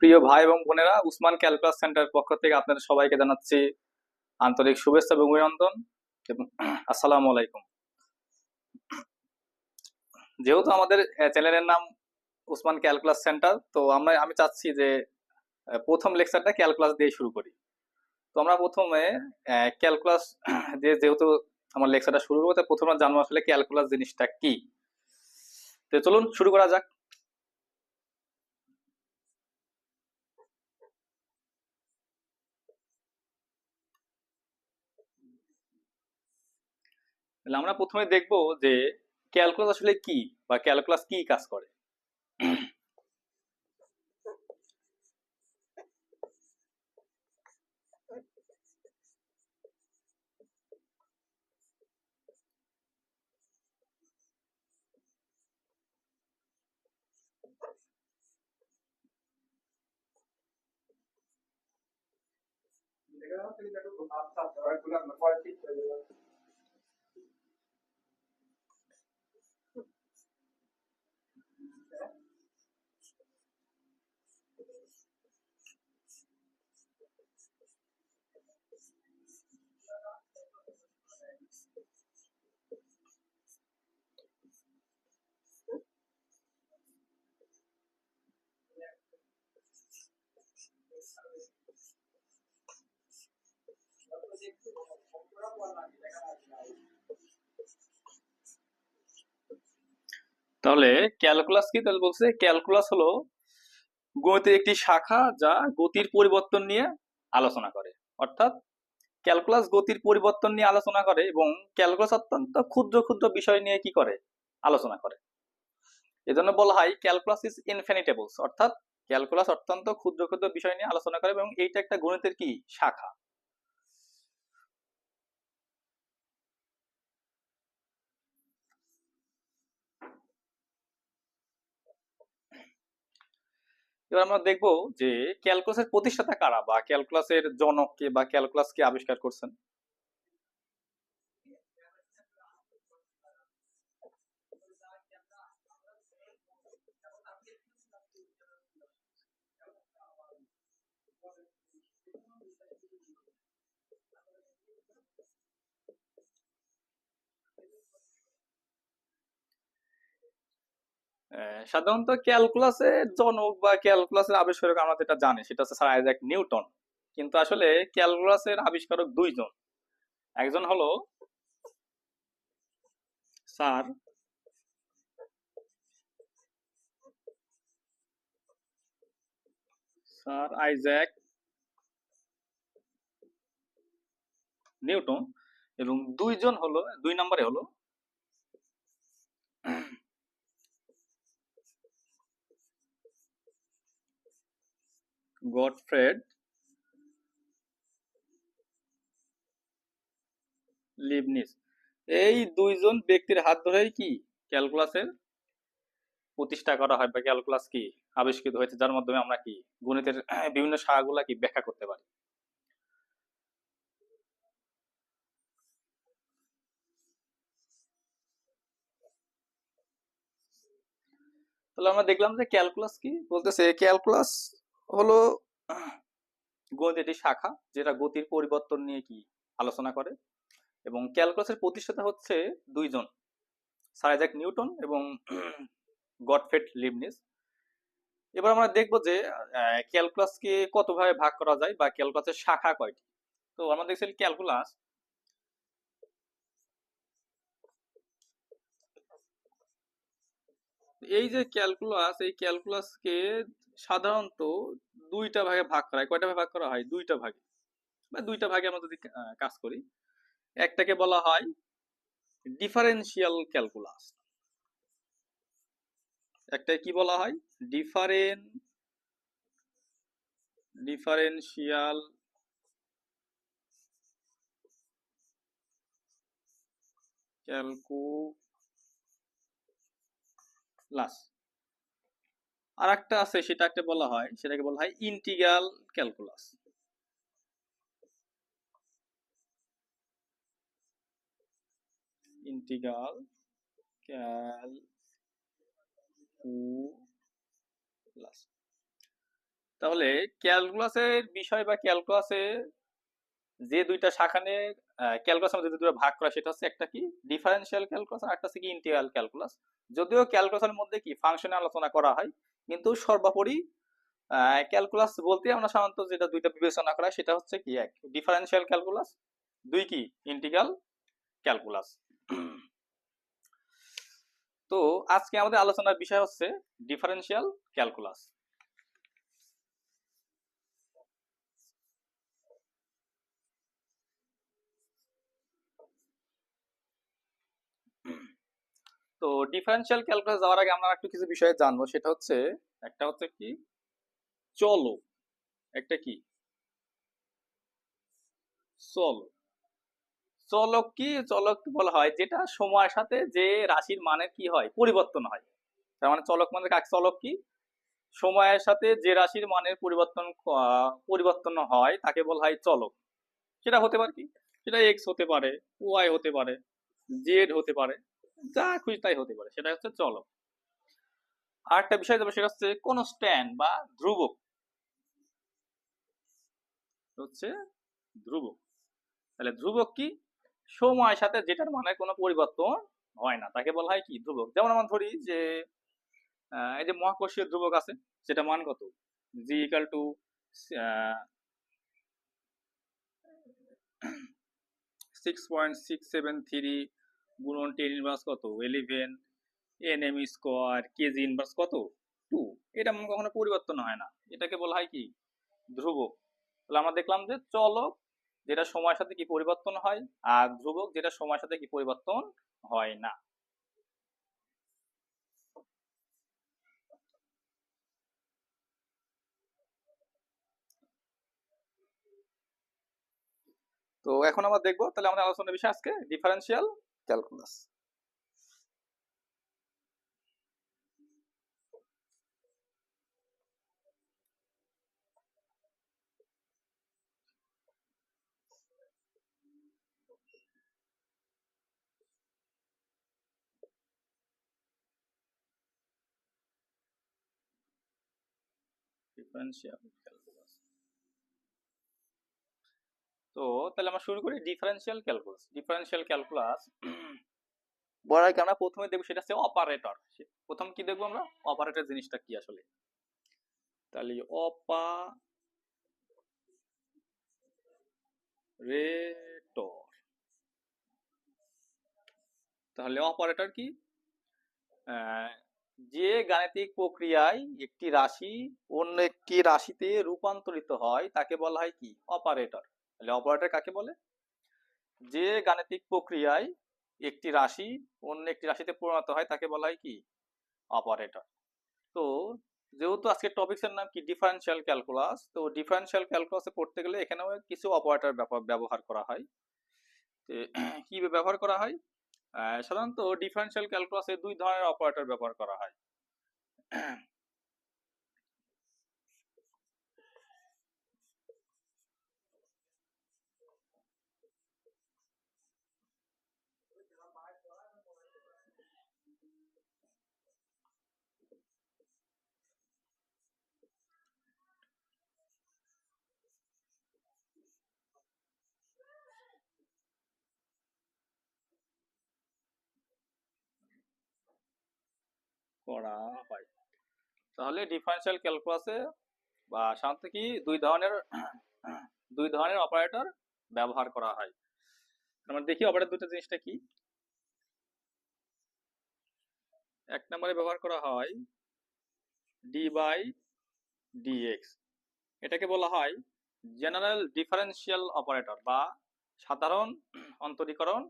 প্রিয় ভাই এবং বোনেরা, উসমান ক্যালকুলাস সেন্টার পক্ষ থেকে আপনাদের সবাইকে জানাচ্ছি আন্তরিক শুভেচ্ছা এবং অভিনন্দন এবং আসসালামু আলাইকুম। যেহেতু আমাদের চ্যানেলের নাম উসমান ক্যালকুলাস সেন্টার, তো আমরা, আমি চাচ্ছি যে প্রথম লেকচারটা ক্যালকুলাস দিয়ে শুরু করি। তো আমরা প্রথমে ক্যালকুলাস দিয়ে যেহেতু আমার লেকচারটা শুরু করতে প্রথমে জানব আসলে ক্যালকুলাস জিনিসটা কি। তো চলুন শুরু করা যাক। তাহলে আমরা প্রথমে দেখব যে ক্যালকুলাস আসলে কি বা ক্যালকুলাস কি কাজ করে। তাহলে ক্যালকুলাস কি? তাহলে বলছে ক্যালকুলাস হলো গণিতের একটি শাখা যা গতির পরিবর্তন নিয়ে আলোচনা করে। অর্থাৎ ক্যালকুলাস গতির পরিবর্তন নিয়ে আলোচনা করে এবং ক্যালকুলাস অত্যন্ত ক্ষুদ্র ক্ষুদ্র বিষয় নিয়ে কি করে? আলোচনা করে। এজন্য বলা হয় ক্যালকুলাস ইজ ইনফিনিটেবলস, অর্থাৎ ক্যালকুলাস অত্যন্ত ক্ষুদ্র ক্ষুদ্র বিষয় নিয়ে আলোচনা করে এবং এইটা একটা গণিতের কি? শাখা। এবার আমরা দেখব যে ক্যালকুলাসের প্রতিষ্ঠাতা কারা বা ক্যালকুলাসের জনক কে বা ক্যালকুলাস কে আবিষ্কার করছেন। সাধারণত ক্যালকুলাসের জনক বা ক্যালকুলাসের আবিষ্কারক আমরা যেটা জানি, সেটা হচ্ছে স্যার আইজাক নিউটন। কিন্তু আসলে ক্যালকুলাসের আবিষ্কারক দুইজন। একজন হলো স্যার স্যার আইজ্যাক নিউটন এবং দুইজন হলো, দুই নম্বরে হলো গডফ্রেড লিবনিস এই দুইজন ব্যক্তির হাত ধরেই কি ক্যালকুলাসের প্রতিষ্ঠা করা হয় বা ক্যালকুলাস কি, আবিষ্কৃত হয়েছে, যার মাধ্যমে আমরা কি গণিতের বিভিন্ন শাখাগুলা কি ব্যাখ্যা করতে পারি? তাহলে আমরা দেখলাম যে ক্যালকুলাস কি বলতেছে ক্যালকুলাস হলো গণিতের একটি শাখা, যেটা গতির পরিবর্তন নিয়ে কি আলোচনা করে। এবং ক্যালকুলাসের প্রতিষ্ঠাতা হচ্ছে দুইজন স্যার আইজাক নিউটন এবং গডফ্রেড লিবনিস এবার আমরা দেখব যে ক্যালকুলাসকে কত ভাবে ভাগ করা যায় বা ক্যালকুলাসের শাখা কয়টি। তো আমরা দেখছি ক্যালকুলাস এই যে ক্যালকুলাস, এই ক্যালকুলাসকে সাধারণত দুইটা ভাগে ভাগ করা হয়। কয়টা ভাগে ভাগ করা হয়? দুইটা ভাগে। বা দুইটা ভাগে আমরা যদি কাজ করি, একটাকে বলা হয় ডিফারেন্সিয়াল ক্যালকুলাস একটা কি বলা হয়? ডিফারেন ডিফারেন্সিয়াল ক্যালকুলাস আর একটা আছে, সেটাকে বলা হয়, সেটাকে বলা হয় ইন্টিগ্রাল ক্যালকুলাস ইন্টিগ্রাল ক্যালকুলাস তাহলে ক্যালকুলাসের বিষয় বা ক্যালকুলাসে যে দুইটা শাখা নিয়ে ক্যালকুলাস আমাদের দুটো ভাগ করা সেটা হচ্ছে একটা কি? ডিফারেন্সিয়াল ক্যালকুলাস আর একটা হচ্ছে কি ইন্টিগ্রাল ক্যালকুলাস যদিও ক্যালকুলাসের মধ্যে কি ফাংশনে আলোচনা করা হয় কিন্তু সর্বোপরি ক্যালকুলাস বলতে আমরা সাধারণত যেটা দুইটা বিবেচনা করা সেটা হচ্ছে কি এক ডিফারেন্সিয়াল ক্যালকুলাস দুই কি? ইন্টিগ্রাল ক্যালকুলাস তো আজকে আমাদের আলোচনার বিষয় হচ্ছে ডিফারেন্সিয়াল ক্যালকুলাস তো ডিফারেন্সিয়াল ক্যালকুলাস যাওয়ার আগে আমরা একটু কিছু বিষয়ে জানব। সেটা হচ্ছে, একটা হচ্ছে কি? চলো, একটা কি? চলো। চলক কি? চলক বলা হয়? যেটা সময়ের সাথে যে রাশির মানের কি হয়? পরিবর্তন হয়। তার মানে চলক মানে কাক চলক কি? সময়ের সাথে যে রাশির মানের পরিবর্তন পরিবর্তন হয়, তাকে বলা হয় চলক। সেটা হতে পারে কি? সেটা এক্স হতে পারে ওয়াই হতে পারে জেড হতে পারে। যা খুশি তাই হতে পারে, সেটা হচ্ছে চলক আর একটা বিষয় সেটা হচ্ছে কনস্ট্যান্ট বা ধ্রুবক। হচ্ছে ধ্রুবক। তাহলে ধ্রুবক কি? সময়ের সাথে যেটার মানে কোনো পরিবর্তন হয় না, তাকে বলা হয় কি? ধ্রুবক। যেমন আমরা ধরি যে এই যে মহাকর্ষীয় ধ্রুবক আছে সেটা মান কত? G equal to six point six seven three গুণন টেন ইনভার্স কত? Eleven N M square KG inverse কত? টু এটা কখনো পরিবর্তন হয় না। এটাকে বলা হয় কি? ধ্রুবক। তাহলে আমরা দেখলাম যে চলক, যেটা সময়ের সাথে কি পরিবর্তন হয়? আর ধ্রুবক, যেটা সময়ের সাথে কি পরিবর্তন হয় না। তো এখন আমরা দেখব, তাহলে আমাদের আলোচনার বিষয় আজকে ডিফারেন্সিয়াল ক্যালকুলাস ডিফারেন্সিয়াল ক্যালকুলাস তো তাহলে আমরা শুরু করি ডিফারেন্সিয়াল ক্যালকুলাস ডিফারেন্সিয়াল ক্যালকুলাস বলার আগে আমরা প্রথমে দেখব সেটা হচ্ছে অপারেটর প্রথম কি দেখব আমরা? অপারেটর জিনিসটা কি আসলে? তাহলে অপারেটর তাহলে অপারেটর কি? যে গাণিতিক প্রক্রিয়ায় একটি রাশি অন্য একটি রাশিতে রূপান্তরিত হয়, তাকে বলা হয় কি? অপারেটর তাহলে অপারেটর কাকে বলে? যে গাণিতিক প্রক্রিয়ায় একটি রাশি অন্য একটি রাশিতে পরিণত হয়, তাকে বলা হয় কি? অপারেটর তো যেহেতু আজকে টপিক্সের নাম কি? ডিফারেন্সিয়াল ক্যালকুলাস তো ডিফারেন্সিয়াল ক্যালকুলাসে পড়তে গেলে এখানেও কিছু অপারেটর ব্যবহার করা হয়। কি ব্যবহার করা হয়? সাধারণত ডিফারেন্সিয়াল ক্যালকুলাসে দুই ধরনের অপারেটর ব্যবহার করা হয়। করা হয়। তাহলে ডিফারেন্সিয়াল ক্যালকুলাসে বা সাধারণত কি দুই ধরনের দুই ধরনের অপারেটর ব্যবহার করা হয়। আমরা দেখি অপারেটর দুটো জিনিসটা কি? এক নম্বরে ব্যবহার করা হয় ডি বাই ডিএক্স এটাকে বলা হয় জেনারেল ডিফারেন্সিয়াল অপারেটর বা সাধারণ অন্তরীকরণ